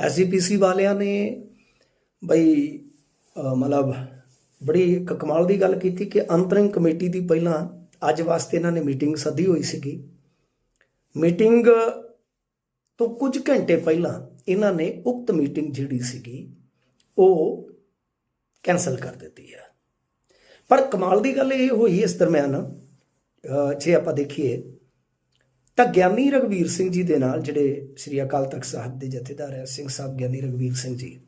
SGPC ਵਾਲਿਆਂ ਨੇ ਬਈ ਮਤਲਬ ਬੜੀ ਇੱਕ ਕਮਾਲ ਦੀ ਗੱਲ ਕੀਤੀ ਕਿ ਅੰਤਰਿੰਗ ਕਮੇਟੀ ਦੀ ਪਹਿਲਾਂ ਅੱਜ ਵਾਸਤੇ ਇਹਨਾਂ ਨੇ ਮੀਟਿੰਗ ਸੱਦੀ ਹੋਈ ਸੀਗੀ। ਮੀਟਿੰਗ ਤੋਂ ਕੁਝ ਘੰਟੇ ਪਹਿਲਾਂ ਇਹਨਾਂ ਨੇ ਉਕਤ ਮੀਟਿੰਗ ਜਿਹੜੀ ਸੀਗੀ, ਉਹ ਕੈਨਸਲ ਕਰ ਦਿੱਤੀ ਹੈ ਪਰ ਕਮਾਲ ਦੀ ਗੱਲ ਇਹ ਹੋਈ ਇਸ ਦਰਮਿਆਨ ਜੇ ਆਪਾਂ ਦੇਖੀਏ ਤਾਂ ਗਿਆਨੀ ਰਗਵੀਰ ਸਿੰਘ ਜੀ ਦੇ ਨਾਲ ਜਿਹੜੇ ਸ੍ਰੀ ਅਕਾਲ ਤਖਤ ਸਾਹਿਬ ਦੇ ਜਥੇਦਾਰ ਹੈ, ਸਿੰਘ ਸਾਹਿਬ ਗਿਆਨੀ ਰਗਵੀਰ ਸਿੰਘ ਜੀ,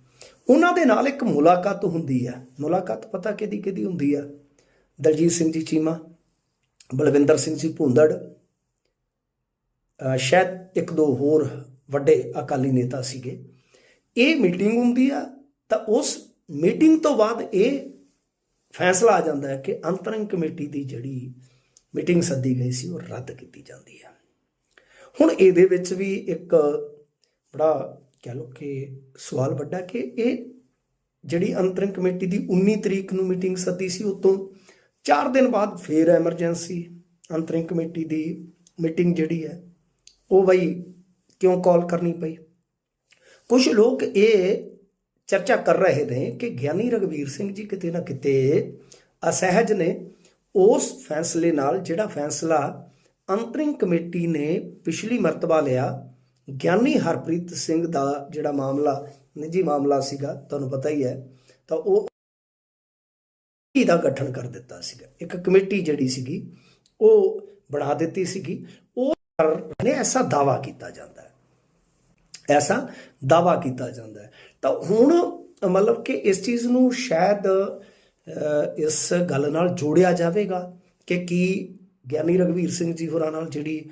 ਉਹਨਾਂ ਦੇ ਨਾਲ ਇੱਕ ਮੁਲਾਕਾਤ ਹੁੰਦੀ ਹੈ। ਮੁਲਾਕਾਤ ਪਤਾ ਕਿਹਦੀ ਕਿਹਦੀ ਹੁੰਦੀ ਹੈ? ਦਲਜੀਤ ਸਿੰਘ ਜੀ ਚੀਮਾ, ਬਲਵਿੰਦਰ ਸਿੰਘ ਜੀ ਭੁੰਦੜ ਸ਼ਾਇਦ ਇੱਕ ਦੋ ਹੋਰ ਵੱਡੇ ਅਕਾਲੀ ਨੇਤਾ ਸੀਗੇ। ਇਹ ਮੀਟਿੰਗ ਹੁੰਦੀ ਆ ਤਾਂ ਉਸ ਮੀਟਿੰਗ ਤੋਂ ਬਾਅਦ ਇਹ ਫੈਸਲਾ ਆ ਜਾਂਦਾ ਹੈ ਕਿ ਅੰਤਰਿੰਗ ਕਮੇਟੀ ਦੀ ਜਿਹੜੀ ਮੀਟਿੰਗ ਸੱਦੀ ਗਈ ਸੀ, ਉਹ ਰੱਦ ਕੀਤੀ ਜਾਂਦੀ ਹੈ ਹੁਣ ਇਹਦੇ ਵਿੱਚ ਵੀ ਇੱਕ ਬੜਾ ਕਹਿ ਲਓ ਕਿ ਸਵਾਲ ਵੱਡਾ ਕਿ ਇਹ ਜਿਹੜੀ ਅੰਤਰਿੰਗ ਕਮੇਟੀ ਦੀ 19 ਤਰੀਕ ਨੂੰ ਮੀਟਿੰਗ ਸੱਦੀ ਸੀ, ਉਤੋਂ 4 ਦਿਨ ਬਾਅਦ ਫੇਰ ਐਮਰਜੈਂਸੀ ਅੰਤਰਿੰਗ ਕਮੇਟੀ ਦੀ ਮੀਟਿੰਗ ਜਿਹੜੀ ਹੈ, ਉਹ ਬਈ ਕਿਉਂ ਕਾਲ ਕਰਨੀ ਪਈ? ਕੁਝ ਲੋਕ ਇਹ ਚਰਚਾ ਕਰ ਰਹੇ ਨੇ ਕਿ ਗਿਆਨੀ ਰਗਵੀਰ ਸਿੰਘ ਜੀ ਕਿਤੇ ਨਾ ਕਿਤੇ ਅਸਹਿਜ ਨੇ ਉਸ ਫੈਸਲੇ ਨਾਲ ਜਿਹੜਾ ਫੈਸਲਾ ਅੰਤਰਿੰਗ ਕਮੇਟੀ ਨੇ ਪਿਛਲੀ ਮਰਤਬਾ ਲਿਆ। ਗਿਆਨੀ ਹਰਪ੍ਰੀਤ ਸਿੰਘ ਦਾ ਜਿਹੜਾ ਮਾਮਲਾ, ਨਿੱਜੀ ਮਾਮਲਾ ਸੀਗਾ, ਤੁਹਾਨੂੰ ਪਤਾ ਹੀ ਹੈ, ਤਾਂ ਉਹ ਕਮੇਟੀ ਦਾ ਗਠਨ ਕਰ ਦਿੱਤਾ ਸੀਗਾ। ਇੱਕ ਕਮੇਟੀ ਜਿਹੜੀ ਸੀਗੀ, ਉਹ ਬਣਾ ਦਿੱਤੀ ਸੀਗੀ। ਉਹ ਨੇ ਐਸਾ ਦਾਵਾ ਕੀਤਾ ਜਾਂਦਾ ਹੈ। ਐਸਾ ਦਾਵਾ ਕੀਤਾ ਜਾਂਦਾ ਹੈ। ਤਾਂ ਹੁਣ ਮਤਲਬ ਕਿ ਇਸ ਚੀਜ਼ ਨੂੰ ਸ਼ਾਇਦ ਇਸ ਗੱਲ ਨਾਲ ਜੋੜਿਆ ਜਾਵੇਗਾ ਕਿ ਕੀ ਗਿਆਨੀ ਰਗਵੀਰ ਸਿੰਘ ਜੀ ਹੋਰਾਂ ਨਾਲ ਜਿਹੜੀ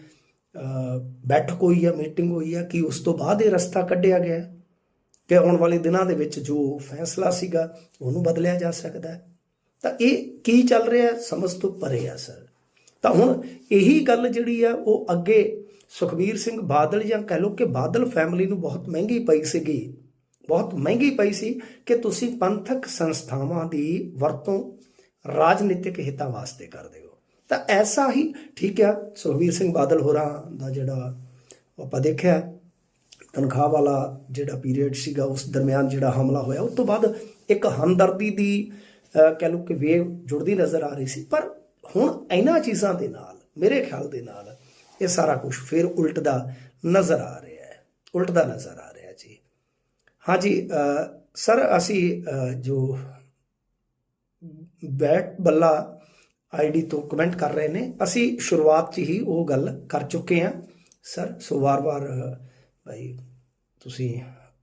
ਬੈਠਕ ਹੋਈ ਹੈ ਮੀਟਿੰਗ ਹੋਈ ਹੈ ਕਿ ਉਸ ਤੋਂ ਬਾਅਦ ਇਹ ਰਸਤਾ ਕੱਢਿਆ ਗਿਆ ਹੈ? ਕਿ ਆਉਣ ਵਾਲੇ ਦਿਨਾਂ ਦੇ ਵਿੱਚ ਜੋ ਫੈਸਲਾ ਸੀਗਾ, ਉਹਨੂੰ ਬਦਲਿਆ ਜਾ ਸਕਦਾ ਹੈ। ਤਾਂ ਇਹ ਕੀ ਚੱਲ ਰਿਹਾ ਸਮਝ ਤੋਂ ਪਰੇ ਆ, ਸਰ। ਤਾਂ ਹੁਣ ਇਹੀ ਗੱਲ ਜਿਹੜੀ ਆ, ਉਹ ਅੱਗੇ ਸੁਖਬੀਰ ਸਿੰਘ ਬਾਦਲ ਜਾਂ ਕਹਿ ਲਓ ਕਿ ਬਾਦਲ ਫੈਮਿਲੀ ਨੂੰ ਬਹੁਤ ਮਹਿੰਗੀ ਪਈ ਸੀਗੀ। ਬਹੁਤ ਮਹਿੰਗੀ ਪਈ ਸੀ ਕਿ ਤੁਸੀਂ ਪੰਥਕ ਸੰਸਥਾਵਾਂ ਦੀ ਵਰਤੋਂ ਰਾਜਨੀਤਿਕ ਹਿੱਤਾਂ ਵਾਸਤੇ ਕਰਦੇ ਹੋ। ਤਾਂ ਐਸਾ ਹੀ ਠੀਕ ਆ ਸੁਖਬੀਰ ਸਿੰਘ ਬਾਦਲ ਹੋਰਾਂ ਦਾ ਜਿਹੜਾ ਆਪਾਂ ਦੇਖਿਆ ਤਨਖਾਹ ਵਾਲਾ ਜਿਹੜਾ ਪੀਰੀਅਡ ਸੀਗਾ ਉਸ ਦਰਮਿਆਨ ਜਿਹੜਾ ਹਮਲਾ ਹੋਇਆ ਉਸ ਤੋਂ ਬਾਅਦ ਇੱਕ ਹਮਦਰਦੀ ਦੀ ਅਹ, ਕਹਿ ਲਓ ਕਿ ਵੇਵ ਜੁੜਦੀ ਨਜ਼ਰ ਆ ਰਹੀ ਸੀ। ਪਰ ਹੁਣ ਇਹਨਾਂ ਚੀਜ਼ਾਂ ਦੇ ਨਾਲ ਮੇਰੇ ਖਿਆਲ ਦੇ ਨਾਲ ਇਹ ਸਾਰਾ ਕੁਝ ਫਿਰ ਉਲਟਦਾ ਨਜ਼ਰ ਆ ਰਿਹਾ ਹੈ। ਉਲਟਦਾ ਨਜ਼ਰ ਆ ਰਿਹਾ ਜੀ। ਹਾਂਜੀ ਸਰ ਅਸੀਂ ਜੋ ਬੈਟ ਬੱਲਾ ਆਈਡੀ ਤੋਂ ਕਮੈਂਟ ਕਰ ਰਹੇ ਨੇ। ਅਸੀਂ ਸ਼ੁਰੂਆਤ 'ਚ ਹੀ ਉਹ ਗੱਲ ਕਰ ਚੁੱਕੇ ਹਾਂ। ਸਰ ਸੋ ਵਾਰ-ਵਾਰ ਅਹ, ਭਾਈ ਤੁਸੀਂ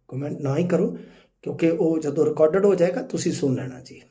ਕਮੈਂਟ ਨਾ ਹੀ ਕਰੋ ਕਿਉਂਕਿ ਉਹ ਜਦੋਂ ਰਿਕਾਰਡਡ ਹੋ ਜਾਏਗਾ ਤੁਸੀਂ ਸੁਣ ਲੈਣਾ ਜੀ।